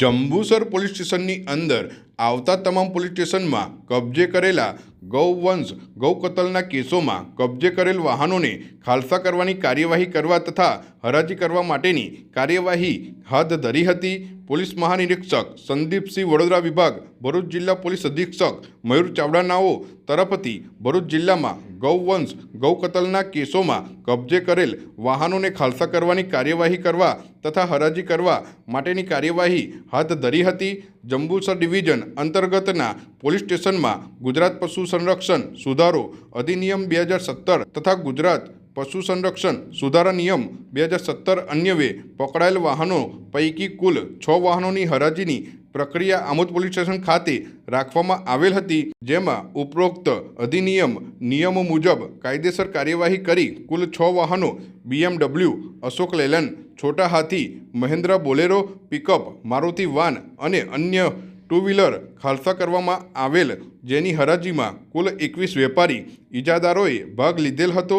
Jambusar police સ્ટેશનની અંદર આવતા તમામ પોલીસ સ્ટેશનમાં કબજે કરેલા ગૌવંશ ગૌ કતલના કેસોમાં કબજે કરેલ વાહનોને ખાલસા કરવાની કાર્યવાહી કરવા તથા હરાજી કરવા માટેની કાર્યવાહી હાથ ધરી હતી. પોલીસ મહાનિરીક્ષક સંદીપસિંહ વડોદરા વિભાગ ભરૂચ જિલ્લા પોલીસ અધિક્ષક મયુર ચાવડાનાઓ તરફથી ભરૂચ જિલ્લામાં ગૌવંશ ગૌ કતલના કેસોમાં કબજે કરેલ વાહનોને ખાલસા કરવાની કાર્યવાહી કરવા તથા હરાજી કરવા માટેની કાર્યવાહી હાથ ધરી હતી. જંબુસર ડિવિઝન અંતર્ગતના પોલીસ સ્ટેશનમાં ગુજરાત પશુ સંરક્ષણ સુધારો અધિનિયમ બે હજાર સત્તર તથા ગુજરાત પશુ સંરક્ષણ સુધારા નિયમ બે હજાર સત્તર અન્યવે પકડાયેલ વાહનો પૈકી કુલ છ વાહનોની હરાજીની પ્રક્રિયા આમોદ પોલીસ સ્ટેશન ખાતે રાખવામાં આવેલ હતી, જેમાં ઉપરોક્ત અધિનિયમ નિયમો મુજબ કાયદેસર કાર્યવાહી કરી કુલ છ વાહનો BMW Ashok Leyland Chhota Hathi Mahindra Bolero, pickup, Maruti van અને અન્ય ટુ વ્હીલર ખાલસા કરવામાં આવેલ જેની હરાજીમાં કુલ એકવીસ વેપારી ઇજાદારોએ ભાગ લીધેલ હતો.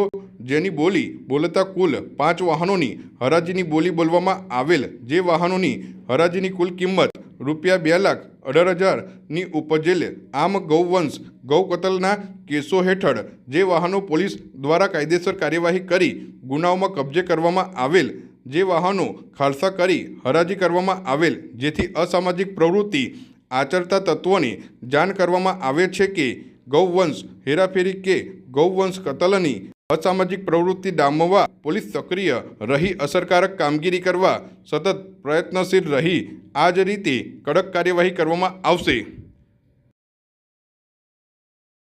જેની બોલી બોલતા કુલ પાંચ વાહનોની હરાજીની બોલી બોલવામાં આવેલ. જે વાહનોની હરાજીની કુલ કિંમત રૂપિયા બે લાખ અઢાર હજારની ઉપજેલ આમ ગૌવંશ ગૌ કતલના કેસો હેઠળ જે વાહનો પોલીસ દ્વારા કાયદેસર કાર્યવાહી કરી ગુનાઓમાં કબજે કરવામાં આવેલ. જે વાહનો ખાલસા કરી હરાજી કરવામાં આવેલ. જેથી અસામાજિક પ્રવૃત્તિ આચરતા તત્વોને જાણ કરવામાં આવે છે કે ગૌવંશ હેરાફેરી કે ગૌવંશ કતલની અસામાજિક પ્રવૃત્તિ ડામવા પોલીસ સક્રિય રહી અસરકારક કામગીરી કરવા સતત પ્રયત્નશીલ રહી આ જ રીતે કડક કાર્યવાહી કરવામાં આવશે.